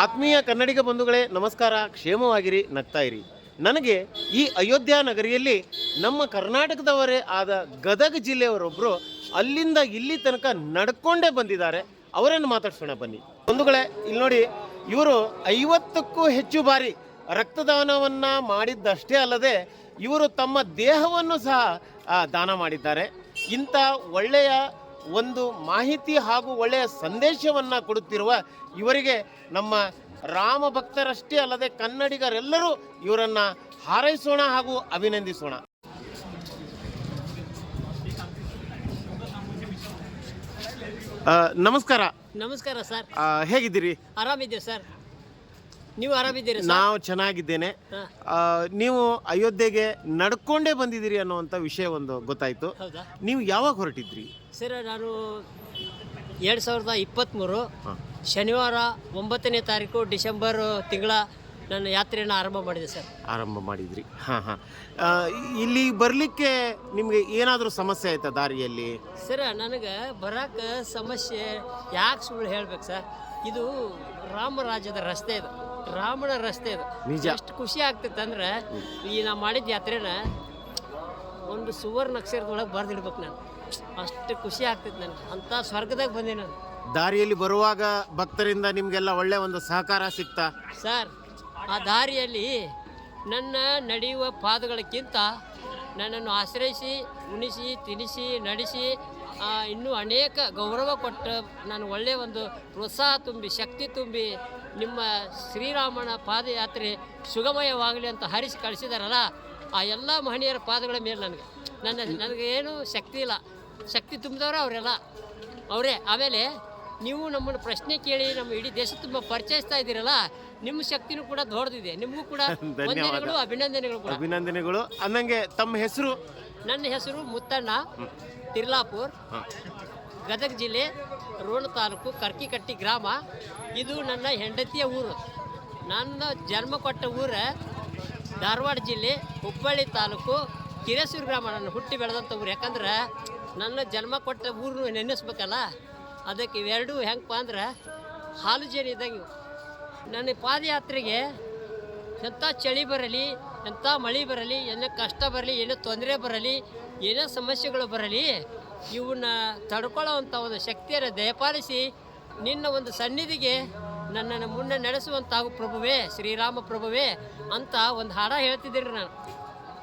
ಆತ್ಮೀಯ ಕನ್ನಡಿಗ ಬಂಧುಗಳೇ, ನಮಸ್ಕಾರ. ಕ್ಷೇಮವಾಗಿರಿ, ನಗ್ತಾ ಇರಿ. ನನಗೆ ಈ ಅಯೋಧ್ಯ ನಗರಿಯಲ್ಲಿ ನಮ್ಮ ಕರ್ನಾಟಕದವರೇ ಆದ ಗದಗ ಜಿಲ್ಲೆಯವರೊಬ್ಬರು ಅಲ್ಲಿಂದ ಇಲ್ಲಿ ತನಕ ನಡ್ಕೊಂಡೇ ಬಂದಿದ್ದಾರೆ. ಅವರನ್ನು ಮಾತಾಡ್ಸೋಣ ಬನ್ನಿ. ಬಂಧುಗಳೇ, ಇಲ್ಲಿ ನೋಡಿ, ಇವರು ಐವತ್ತಕ್ಕೂ ಹೆಚ್ಚು ಬಾರಿ ರಕ್ತದಾನವನ್ನು ಮಾಡಿದ್ದಷ್ಟೇ ಅಲ್ಲದೆ ಇವರು ತಮ್ಮ ದೇಹವನ್ನು ಸಹ ದಾನ ಮಾಡಿದ್ದಾರೆ. ಇಂಥ ಒಳ್ಳೆಯ ಒಂದು ಮಾಹಿತಿ ಹಾಗೂ ಒಳ್ಳೆಯ ಸಂದೇಶವನ್ನು ಕೊಡುತ್ತಿರುವ ಇವರಿಗೆ ನಮ್ಮ ರಾಮ ಭಕ್ತರಷ್ಟೇ ಅಲ್ಲದೆ ಕನ್ನಡಿಗರೆಲ್ಲರೂ ಇವರನ್ನು ಹಾರೈಸೋಣ ಹಾಗೂ ಅಭಿನಂದಿಸೋಣ. ನಮಸ್ಕಾರ. ನಮಸ್ಕಾರ ಸರ್. ಹೇಗಿದ್ದೀರಿ? ಆರಾಮಿದ್ದೀರಿ ಸರ್. ನೀವು ಆರಾಮಿದ್ದೀರಿ ನಾವು ಚೆನ್ನಾಗಿದ್ದೇನೆ. ನೀವು ಅಯೋಧ್ಯೆಗೆ ನಡ್ಕೊಂಡೇ ಬಂದಿದ್ದೀರಿ ಅನ್ನುವಂಥ ವಿಷಯ ಒಂದು ಗೊತ್ತಾಯಿತು. ನೀವು ಯಾವಾಗ ಹೊರಟಿದ್ರಿ? ಸರ್ ನಾನು ಎರಡು ಸಾವಿರದ ಇಪ್ಪತ್ತ್ಮೂರು ಶನಿವಾರ ಒಂಬತ್ತನೇ ತಾರೀಕು ಡಿಸೆಂಬರ್ ತಿಂಗಳ ನನ್ನ ಯಾತ್ರೆಯನ್ನು ಆರಂಭ ಮಾಡಿದೆ ಸರ್. ಆರಂಭ ಮಾಡಿದ್ರಿ. ಹಾಂ ಹಾಂ. ಇಲ್ಲಿ ಬರಲಿಕ್ಕೆ ನಿಮಗೆ ಏನಾದರೂ ಸಮಸ್ಯೆ ಆಯ್ತಾ ದಾರಿಯಲ್ಲಿ? ಸರ್ ನನಗೆ ಬರಕ್ಕೆ ಸಮಸ್ಯೆ ಯಾಕೆ ಸುಳ್ಳು ಹೇಳ್ಬೇಕು ಸರ್? ಇದು ರಾಮರಾಜ್ಯದ ರಸ್ತೆ ಇದು. ರಾಮನ ರಸ್ತೆ ಅದು. ನಿಜ. ಎಷ್ಟು ಖುಷಿ ಆಗ್ತೈತೆ ಅಂದ್ರೆ ಈ ನಾ ಮಾಡಿದ ಯಾತ್ರೆನ ಒಂದು ಸುವರ್ಣ ಅಕ್ಷರದೊಳಗೆ ಬರ್ದಿಡ್ಬೇಕು ನಾನು. ಅಷ್ಟು ಖುಷಿ ಆಗ್ತೈತೆ ನನಗೆ. ಅಂತ ಸ್ವರ್ಗದಾಗ ಬಂದೆ ನಾನು. ದಾರಿಯಲ್ಲಿ ಬರುವಾಗ ಭಕ್ತರಿಂದ ನಿಮಗೆಲ್ಲ ಒಳ್ಳೆ ಒಂದು ಸಹಕಾರ ಸಿಗ್ತಾ? ಸರ್ ಆ ದಾರಿಯಲ್ಲಿ ನನ್ನ ನಡೆಯುವ ಪಾದಗಳಕ್ಕಿಂತ ನನ್ನನ್ನು ಆಶ್ರಯಿಸಿ ಉಣಿಸಿ ತಿನಿಸಿ ನಡೆಸಿ ಇನ್ನೂ ಅನೇಕ ಗೌರವ ಕೊಟ್ಟು ನಾನು ಒಳ್ಳೆಯ ಒಂದು ಪ್ರೋತ್ಸಾಹ ತುಂಬಿ ಶಕ್ತಿ ತುಂಬಿ ನಿಮ್ಮ ಶ್ರೀರಾಮನ ಪಾದಯಾತ್ರೆ ಸುಗಮಯವಾಗಲಿ ಅಂತ ಹರಿಸಿ ಕಳಿಸಿದಾರಲ್ಲ ಆ ಎಲ್ಲ ಮಹನೀಯರ ಪಾದಗಳ ಮೇಲೆ ನನಗೆ ನನ್ನ ನನಗೆ ಏನು ಶಕ್ತಿ ಇಲ್ಲ. ಶಕ್ತಿ ತುಂಬಿದವರು ಅವರೆಲ್ಲ. ಅವರೇ ಆಮೇಲೆ ನೀವು ನಮ್ಮನ್ನು ಪ್ರಶ್ನೆ ಕೇಳಿ ನಮ್ಮ ಇಡೀ ದೇಶ ತುಂಬ ಪರಿಚಯಿಸ್ತಾ ಇದ್ದೀರಲ್ಲ ನಿಮ್ಮ ಶಕ್ತಿನೂ ಕೂಡ ದೊಡ್ಡದಿದೆ. ನಿಮಗೂ ಕೂಡ ವಂದನೆಗಳು ಅಭಿನಂದನೆಗಳು ಕೂಡ. ಅಭಿನಂದನೆಗಳು. ಅಂದಂಗೆ ತಮ್ಮ ಹೆಸರು? ನನ್ನ ಹೆಸರು ಮುತ್ತಣ್ಣ ತಿರ್ಲಾಪುರ್. ಗದಗ ಜಿಲ್ಲೆ ರೋಣ ತಾಲೂಕು ಕರ್ಕಿಕಟ್ಟಿ ಗ್ರಾಮ. ಇದು ನನ್ನ ಹೆಂಡತಿಯ ಊರು. ನನ್ನ ಜನ್ಮ ಕೊಟ್ಟ ಊರ ಧಾರವಾಡ ಜಿಲ್ಲೆ ಹುಬ್ಬಳ್ಳಿ ತಾಲೂಕು ಕಿರೇಸೂರು ಗ್ರಾಮ. ನನ್ನ ಹುಟ್ಟಿ ಬೆಳೆದಂಥ ಊರು. ಯಾಕಂದ್ರೆ ನನ್ನ ಜನ್ಮ ಕೊಟ್ಟ ಊರು ನೆನೆಸ್ಬೇಕಲ್ಲ? ಅದಕ್ಕೆ ಇವೆರಡೂ ಹೆಂಗಪ್ಪ ಅಂದ್ರೆ ಹಾಲು ಜೇನು ಇದ್ದಂಗೆ. ನನ್ನ ಪಾದಯಾತ್ರೆಗೆ ಎಂಥ ಚಳಿ ಬರಲಿ, ಎಂಥ ಮಳೆ ಬರಲಿ, ಏನೇ ಕಷ್ಟ ಬರಲಿ, ಏನೇ ತೊಂದರೆ ಬರಲಿ, ಏನೇ ಸಮಸ್ಯೆಗಳು ಬರಲಿ ಇವನ್ನ ತಡ್ಕೊಳ್ಳೋವಂಥ ಒಂದು ಶಕ್ತಿಯನ್ನು ದಯಪಾಲಿಸಿ ನಿನ್ನ ಒಂದು ಸನ್ನಿಧಿಗೆ ನನ್ನನ್ನು ಮುನ್ನ ನಡೆಸುವಂಥ ಪ್ರಭುವೇ, ಶ್ರೀರಾಮ ಪ್ರಭುವೇ ಅಂತ ಒಂದು ಹಾಡ ಹೇಳ್ತಿದ್ದೀರಿ ನಾನು.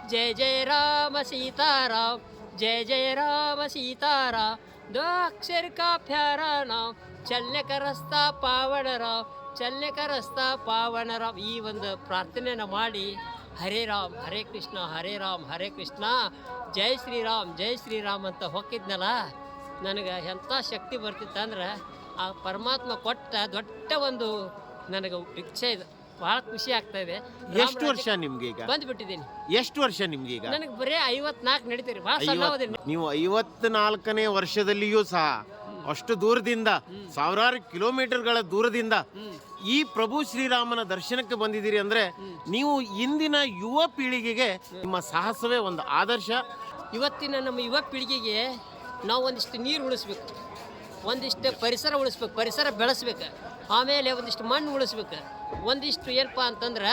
ಜಯ ಜಯ ರಾಮ ಸೀತಾರಾಮ್, ಜಯ ಜಯ ರಾಮ ಸೀತಾರಾಮ್ ದ್ವಾಕ್ಷರ ಕಾ ಪ್ಯಾರ ರಾಮ್ ಚಲ್ಯಕ ರಸ್ತಾ ಚಲ್ಯಕರಸ್ತ ಪಾವಣರಾವ್ ಚಲ್ಯಕ ರಸ್ತಾ ಈ ಒಂದು ಪ್ರಾರ್ಥನೆಯನ್ನು ಮಾಡಿ ಹರೇ ರಾಮ್ ಹರೇ ಕೃಷ್ಣ ಹರೇ ರಾಮ್ ಹರೇ ಕೃಷ್ಣ. ಜೈ ಶ್ರೀರಾಮ್ ಜೈ ಶ್ರೀರಾಮ್ ಅಂತ ಹೊಕ್ಕಿದ್ನಲ್ಲ? ನನಗೆ ಎಂಥ ಶಕ್ತಿ ಬರ್ತಿತ್ತು ಅಂದ್ರೆ ಆ ಪರಮಾತ್ಮ ಕೊಟ್ಟ ದೊಡ್ಡ ಒಂದು ನನಗೆ ಭಿಕ್ಷೆ ಇದು. ಭಾಳ ಖುಷಿ ಆಗ್ತಾ ಇದೆ. ಎಷ್ಟು ವರ್ಷ ನಿಮ್ಗೆ ಈಗ? ಬಂದ್ಬಿಟ್ಟಿದ್ದೀನಿ. ಎಷ್ಟು ವರ್ಷ ನಿಮ್ಗೆ ಈಗ? ನನಗೆ ಬರೀ ಐವತ್ನಾಲ್ಕು ನಡೀತೀರಿ. ಭಾಳ ನೀವು ಐವತ್ನಾಲ್ಕನೇ ವರ್ಷದಲ್ಲಿಯೂ ಸಹ ಅಷ್ಟು ದೂರದಿಂದ ಸಾವಿರಾರು ಕಿಲೋಮೀಟರ್ಗಳ ದೂರದಿಂದ ಈ ಪ್ರಭು ಶ್ರೀರಾಮನ ದರ್ಶನಕ್ಕೆ ಬಂದಿದ್ದೀರಿ ಅಂದ್ರೆ ನೀವು ಇಂದಿನ ಯುವ ಪೀಳಿಗೆಗೆ ನಿಮ್ಮ ಸಾಹಸವೇ ಒಂದು ಆದರ್ಶ. ಇವತ್ತಿನ ನಮ್ಮ ಯುವ ಪೀಳಿಗೆಗೆ ನಾವು ಒಂದಿಷ್ಟು ನೀರು ಉಳಿಸ್ಬೇಕು, ಒಂದಿಷ್ಟು ಪರಿಸರ ಉಳಿಸ್ಬೇಕು, ಪರಿಸರ ಬೆಳೆಸ್ಬೇಕು, ಆಮೇಲೆ ಒಂದಿಷ್ಟು ಮಣ್ಣು ಉಳಿಸ್ಬೇಕು. ಒಂದಿಷ್ಟು ಏನಪ್ಪ ಅಂತಂದ್ರೆ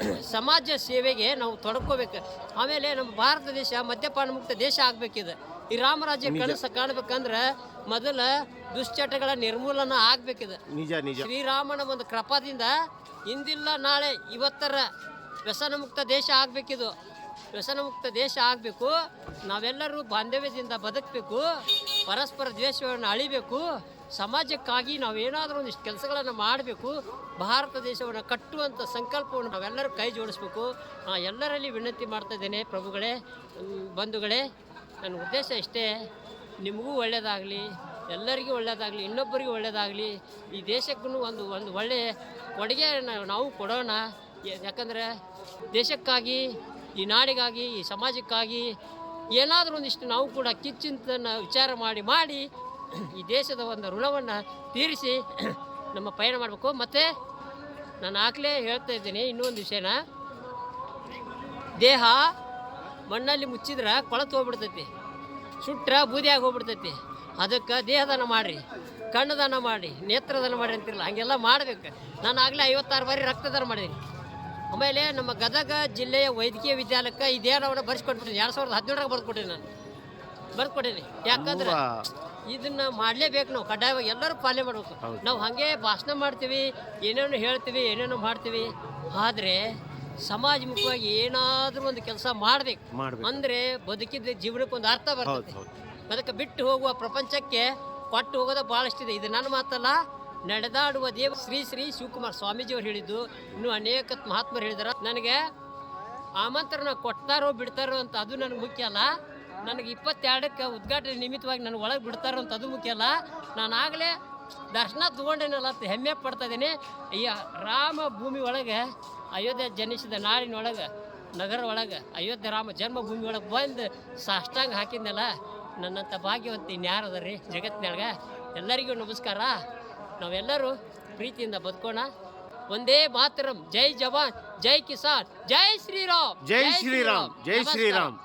ಸಮಾಜ ಸೇವೆಗೆ ನಾವು ತೊಡ್ಕೋಬೇಕು. ಆಮೇಲೆ ನಮ್ಮ ಭಾರತ ದೇಶ ಮದ್ಯಪಾನ ಮುಕ್ತ ದೇಶ ಆಗ್ಬೇಕಿದೆ. ಈ ರಾಮರಾಜ್ಯ ಕನಸ ಕಾಣ್ಬೇಕಂದ್ರೆ ಮೊದಲ ದುಶ್ಚಟಗಳ ನಿರ್ಮೂಲನ ಆಗ್ಬೇಕಿದೆ. ನಿಜ ನಿಜ. ಶ್ರೀರಾಮನ ಒಂದು ಕೃಪಾದಿಂದ ಇಂದಿಲ್ಲ ನಾಳೆ ಇವತ್ತರ ವ್ಯಸನ ಮುಕ್ತ ದೇಶ ಆಗ್ಬೇಕಿದು. ವ್ಯಸನ ಮುಕ್ತ ದೇಶ ಆಗಬೇಕು. ನಾವೆಲ್ಲರೂ ಬಾಂಧವ್ಯದಿಂದ ಬದುಕಬೇಕು. ಪರಸ್ಪರ ದ್ವೇಷವನ್ನು ಅಳಿಬೇಕು. ಸಮಾಜಕ್ಕಾಗಿ ನಾವೇನಾದರೂ ಒಂದಿಷ್ಟು ಕೆಲಸಗಳನ್ನು ಮಾಡಬೇಕು. ಭಾರತ ದೇಶವನ್ನು ಕಟ್ಟುವಂಥ ಸಂಕಲ್ಪವನ್ನು ನಾವೆಲ್ಲರೂ ಕೈ ಜೋಡಿಸ್ಬೇಕು. ಎಲ್ಲರಲ್ಲಿ ವಿನಂತಿ ಮಾಡ್ತಾ ಇದ್ದೇನೆ ಪ್ರಭುಗಳೇ ಬಂಧುಗಳೇ. ನನ್ನ ಉದ್ದೇಶ ಇಷ್ಟೇ, ನಿಮಗೂ ಒಳ್ಳೆಯದಾಗಲಿ ಎಲ್ಲರಿಗೂ ಒಳ್ಳೆಯದಾಗಲಿ ಇನ್ನೊಬ್ಬರಿಗೂ ಒಳ್ಳೆಯದಾಗಲಿ ಈ ದೇಶಕ್ಕೂ ಒಂದು ಒಂದು ಒಳ್ಳೆಯ ಕೊಡುಗೆ ನಾವು ಕೊಡೋಣ. ಯಾಕಂದರೆ ದೇಶಕ್ಕಾಗಿ, ಈ ನಾಡಿಗಾಗಿ, ಈ ಸಮಾಜಕ್ಕಾಗಿ ಏನಾದರೂ ಒಂದಿಷ್ಟು ನಾವು ಕೂಡ ಕಿಚ್ಚಿಂತನ ವಿಚಾರ ಮಾಡಿ ಮಾಡಿ ಈ ದೇಶದ ಒಂದು ಋಣವನ್ನು ತೀರಿಸಿ ನಮ್ಮ ಪಯಣ ಮಾಡಬೇಕು. ಮತ್ತು ನಾನು ಆಗಲೇ ಹೇಳ್ತಾ ಇದ್ದೀನಿ ಇನ್ನೊಂದು ವಿಷಯನ. ದೇಹ ಮಣ್ಣಲ್ಲಿ ಮುಚ್ಚಿದ್ರೆ ಕೊಳತು ಹೋಗ್ಬಿಡ್ತೈತಿ. ಸುಟ್ರ ಬೂದಿಯಾಗಿ ಹೋಗ್ಬಿಡ್ತೈತಿ. ಅದಕ್ಕೆ ದೇಹದಾನ ಮಾಡಿರಿ ಕಣ್ಣದಾನ ಮಾಡಿ ನೇತ್ರದಾನ ಮಾಡಿ ಅಂತಿರಲ್ಲ ಹಂಗೆಲ್ಲ ಮಾಡ್ಬೇಕು. ನಾನು ಆಗಲೇ ಐವತ್ತಾರು ಬಾರಿ ರಕ್ತದಾನ ಮಾಡಿದ್ದೀನಿ ಆಮೇಲೆ ನಮ್ಮ ಗದಗ ಜಿಲ್ಲೆಯ ವೈದ್ಯಕೀಯ ವಿದ್ಯಾಲಯಕ್ಕೆ ಇದೇನವನ್ನ ಬರ್ಸ್ಕೊಟ್ಬಿಟ್ಟಿನಿ. ಎರಡು ಸಾವಿರದ ಹದಿನೇಳರಾಗ ಬರ್ಕೊಟ್ಟಿನಿ ನಾನು. ಬರ್ಕೊಟ್ಟಿನಿ ಯಾಕಂದ್ರೆ ಇದನ್ನ ಮಾಡಲೇಬೇಕು ನಾವು. ಕಡ್ಡಾಯವಾಗಿ ಎಲ್ಲರೂ ಪಾಲನೆ ಮಾಡಬೇಕು. ನಾವು ಹಾಗೆ ಭಾಷಣ ಮಾಡ್ತೀವಿ ಏನೇನು ಹೇಳ್ತೀವಿ ಏನೇನೋ ಮಾಡ್ತೀವಿ. ಆದರೆ ಸಮಾಜಮುಖವಾಗಿ ಏನಾದರೂ ಒಂದು ಕೆಲಸ ಮಾಡ್ಬೇಕು. ಅಂದರೆ ಬದುಕಿದ್ರೆ ಜೀವನಕ್ಕೆ ಒಂದು ಅರ್ಥ ಬರ್ತದೆ. ಅದಕ್ಕೆ ಬಿಟ್ಟು ಹೋಗುವ ಪ್ರಪಂಚಕ್ಕೆ ಕೊಟ್ಟು ಹೋಗೋದು ಭಾಳಷ್ಟಿದೆ ಇದು. ನನ್ನ ಮಾತಲ್ಲ ನಡೆದಾಡುವ ದೇವ ಶ್ರೀ ಶ್ರೀ ಶಿವಕುಮಾರ್ ಸ್ವಾಮೀಜಿಯವರು ಹೇಳಿದ್ದು. ಇನ್ನೂ ಅನೇಕ ಮಹಾತ್ಮರು ಹೇಳಿದಾರ. ನನಗೆ ಆಮಂತ್ರಣ ಕೊಡ್ತಾರೋ ಬಿಡ್ತಾರೋ ಅಂತ ಅದು ನನಗೆ ಮುಖ್ಯ ಅಲ್ಲ. ನನಗೆ ಇಪ್ಪತ್ತೆರಡಕ್ಕೆ ಉದ್ಘಾಟನೆ ನಿಮಿತ್ತವಾಗಿ ನನಗೆ ಒಳಗೆ ಬಿಡ್ತಾರೋ ಅಂತ ಅದು ಮುಖ್ಯ ಅಲ್ಲ. ನಾನು ಆಗಲೇ ದರ್ಶನ ತಗೊಂಡೇನಲ್ಲ ಅಂತ ಹೆಮ್ಮೆ ಪಡ್ತಾ ಇದ್ದೀನಿ. ಈ ರಾಮ ಭೂಮಿ ಒಳಗೆ ಅಯೋಧ್ಯೆ ಜನಿಸಿದ ನಾಡಿನೊಳಗೆ ನಗರ ಒಳಗೆ ಅಯೋಧ್ಯೆ ರಾಮ ಜನ್ಮಭೂಮಿ ಒಳಗೆ ಬಂದು ಸಾಷ್ಟಾಂಗ ಹಾಕಿದ್ನಲ್ಲ ನನ್ನಂಥ ಭಾಗ್ಯವಂತ ಇನ್ಯಾರು ಅದ ರೀ ಜಗತ್ತಿನೊಳಗೆ? ಎಲ್ಲರಿಗೂ ನಮಸ್ಕಾರ. ನಾವೆಲ್ಲರೂ ಪ್ರೀತಿಯಿಂದ ಬದುಕೋಣ. ಒಂದೇ ಮಾತರಂ ಜೈ ಜವಾನ್ ಜೈ ಕಿಸಾನ್ ಜೈ ಶ್ರೀರಾಮ್ ಜೈ ಶ್ರೀರಾಮ್. ಜೈ ಶ್ರೀರಾಮ್.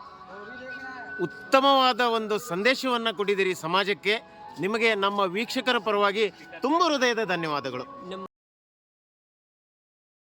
ಉತ್ತಮವಾದ ಒಂದು ಸಂದೇಶವನ್ನು ಕೊಟ್ಟಿದ್ದೀರಿ ಸಮಾಜಕ್ಕೆ. ನಿಮಗೆ ನಮ್ಮ ವೀಕ್ಷಕರ ಪರವಾಗಿ ತುಂಬ ಹೃದಯದ ಧನ್ಯವಾದಗಳು.